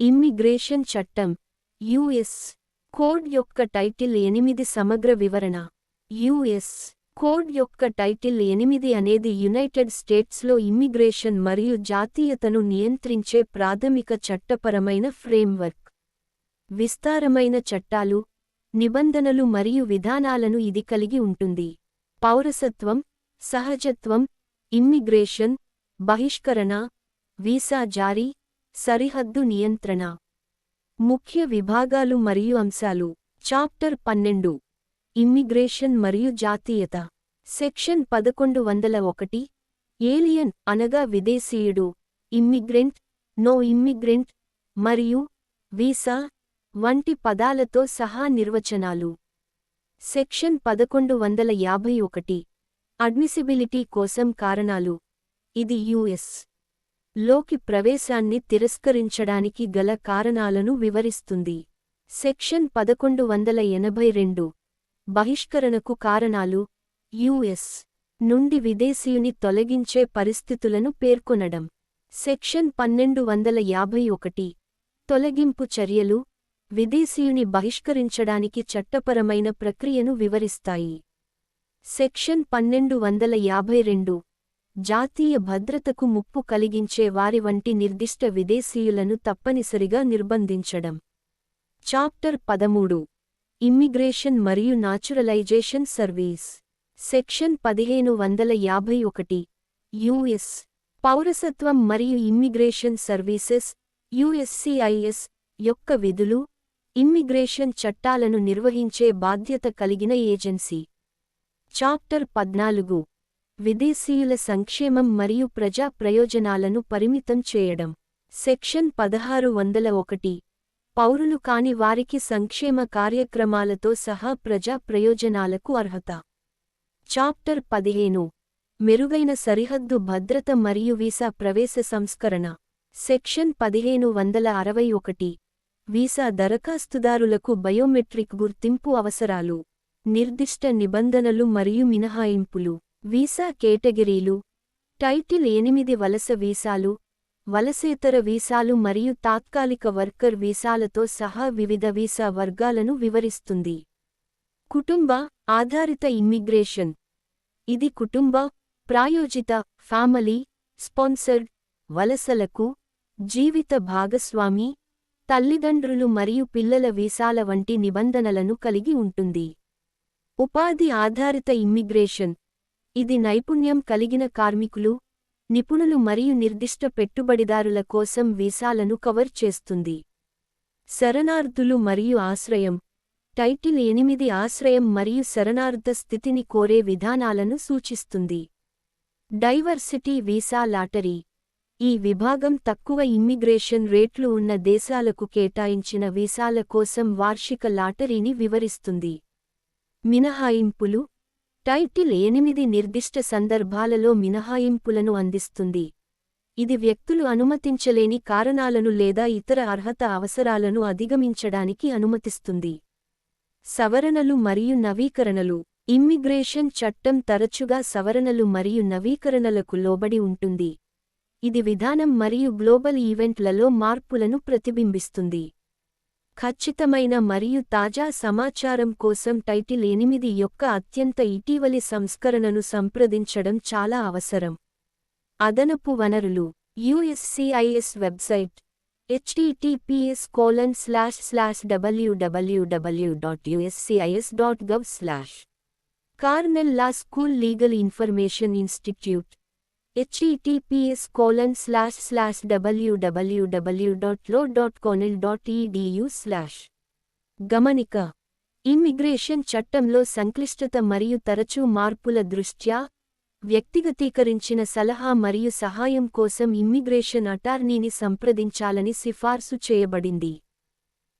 Immigration చట్టం US code యొక్క title ఎనిమిది సమగ్ర వివరణ. యుఎస్ కోడ్ యొక్క టైటిల్ ఎనిమిది అనేది యునైటెడ్ స్టేట్స్లో ఇమ్మిగ్రేషన్ మరియు జాతీయతను నియంత్రించే ప్రాథమిక చట్టపరమైన ఫ్రేమ్వర్క్. విస్తారమైన చట్టాలు నిబంధనలు మరియు విధానాలను ఇది కలిగి ఉంటుంది. పౌరసత్వం సహజత్వం ఇమ్మిగ్రేషన్ బహిష్కరణ వీసా జారీ సరిహద్దు నియంత్రణ. ముఖ్య విభాగాలు మరియు అంశాలు. చాప్టర్ పన్నెండు. ఇమ్మిగ్రేషన్ మరియు జాతీయత. సెక్షన్ పదకొండు వందల ఒకటి. ఏలియన్ అనగా విదేశీయుడు. ఇమ్మిగ్రెంట్ నో ఇమ్మిగ్రెంట్ మరియు వీసా వంటి పదాలతో సహా నిర్వచనాలు. సెక్షన్ పదకొండు వందల యాభై ఒకటి. అడ్మిసిబిలిటీ కోసం కారణాలు. ఇది యుఎస్. లోకి ప్రవేశాన్ని తిరస్కరించడానికి గల కారణాలను వివరిస్తుంది. సెక్షన్ పదకొండు వందల ఎనభై రెండు. బహిష్కరణకు కారణాలు యుఎస్ నుండి విదేశీయుని తొలగించే పరిస్థితులను పేర్కొనడం. సెక్షన్ పన్నెండు వందల యాభై ఒకటి. తొలగింపు చర్యలు విదేశీయుని బహిష్కరించడానికి చట్టపరమైన ప్రక్రియను వివరిస్తాయి. సెక్షన్ పన్నెండు వందల యాభై రెండు. జాతీయ భద్రతకు ముప్పు కలిగించే వారి వంటి నిర్దిష్ట విదేశీయులను తప్పనిసరిగా నిర్బంధించడం. చాప్టర్ పదమూడు. ఇమ్మిగ్రేషన్ మరియు నాచురలైజేషన్ సర్వీస్. సెక్షన్ పదిహేను వందల యాభై ఒకటి. యుఎస్. పౌరసత్వం మరియు ఇమ్మిగ్రేషన్ సర్వీసెస్. యుఎస్సిఐఎస్ యొక్క విధులు. ఇమ్మిగ్రేషన్ చట్టాలను నిర్వహించే బాధ్యత కలిగిన ఏజెన్సీ. చాప్టర్ పద్నాలుగు. విదేశీయుల సంక్షేమం మరియు ప్రజా ప్రయోజనాలను పరిమితం చేయడం. సెక్షన్ పదహారు వందల ఒకటి. పౌరులు కాని వారికి సంక్షేమ కార్యక్రమాలతో సహా ప్రజా ప్రయోజనాలకు అర్హత. చాప్టర్ పదిహేను. మెరుగైన సరిహద్దు భద్రత మరియు వీసా ప్రవేశ సంస్కరణ. సెక్షన్ పదిహేను వందల అరవై ఒకటి. వీసా దరఖాస్తుదారులకు బయోమెట్రిక్ గుర్తింపు అవసరాలు. నిర్దిష్ట నిబంధనలు మరియు మినహాయింపులు. వీసా కేటగిరీలు టైటిల్ ఎనిమిది వలస వీసాలు వలసేతర వీసాలు మరియు తాత్కాలిక వర్కర్ వీసాలతో సహా వివిధ వీసా వర్గాలను వివరిస్తుంది. కుటుంబ ఆధారిత ఇమ్మిగ్రేషన్. ఇది కుటుంబ ప్రాయోజిత ఫ్యామిలీ స్పాన్సర్డ్ వలసలకు జీవిత భాగస్వామి తల్లిదండ్రులు మరియు పిల్లల వీసాల వంటి నిబంధనలను కలిగి ఉంటుంది. ఉపాధి ఆధారిత ఇమ్మిగ్రేషన్. ఇది నైపుణ్యం కలిగిన కార్మికులు నిపుణులు మరియు నిర్దిష్ట పెట్టుబడిదారుల కోసం వీసాలను కవర్ చేస్తుంది. శరణార్థులు మరియు ఆశ్రయం. టైటిల్ ఎనిమిది ఆశ్రయం మరియు శరణార్థ స్థితిని కోరే విధానాలను సూచిస్తుంది. Diversity visa lottery. ఈ విభాగం తక్కువ ఇమ్మిగ్రేషన్ రేట్లు ఉన్న దేశాలకు కేటాయించిన వీసాల కోసం వార్షిక లాటరీని వివరిస్తుంది. మినహాయింపులు టైటిల్ ఎనిమిది నిర్దిష్ట సందర్భాలలో మినహాయింపులను అందిస్తుంది. ఇది వ్యక్తులు అనుమతించలేని కారణాలను లేదా ఇతర అర్హత అవసరాలను అధిగమించడానికి అనుమతిస్తుంది. సవరణలు మరియు నవీకరణలు. ఇమ్మిగ్రేషన్ చట్టం తరచుగా సవరణలు మరియు నవీకరణలకు లోబడి ఉంటుంది. ఇది విధానం మరియు గ్లోబల్ ఈవెంట్లలో మార్పులను ప్రతిబింబిస్తుంది. ఖచ్చితమైన మరియు తాజా సమాచారం కోసం టైటిల్ ఎనిమిది యొక్క అత్యంత ఇటీవలి సంస్కరణను సంప్రదించడం చాలా అవసరం. అదనపు వనరులు USCIS website https colon slash slash WWW dot USCIS dot gov slash. Cornell law school legal information institute https colon slash slash WWW డాట్లో dot Cornell dot EDU slash గమనిక. ఇమ్మిగ్రేషన్ చట్టంలో సంక్లిష్టత మరియు తరచూ మార్పుల దృష్ట్యా వ్యక్తిగతీకరించిన సలహా మరియు సహాయం కోసం ఇమ్మిగ్రేషన్ అటార్నీని సంప్రదించాలని సిఫార్సు చేయబడింది.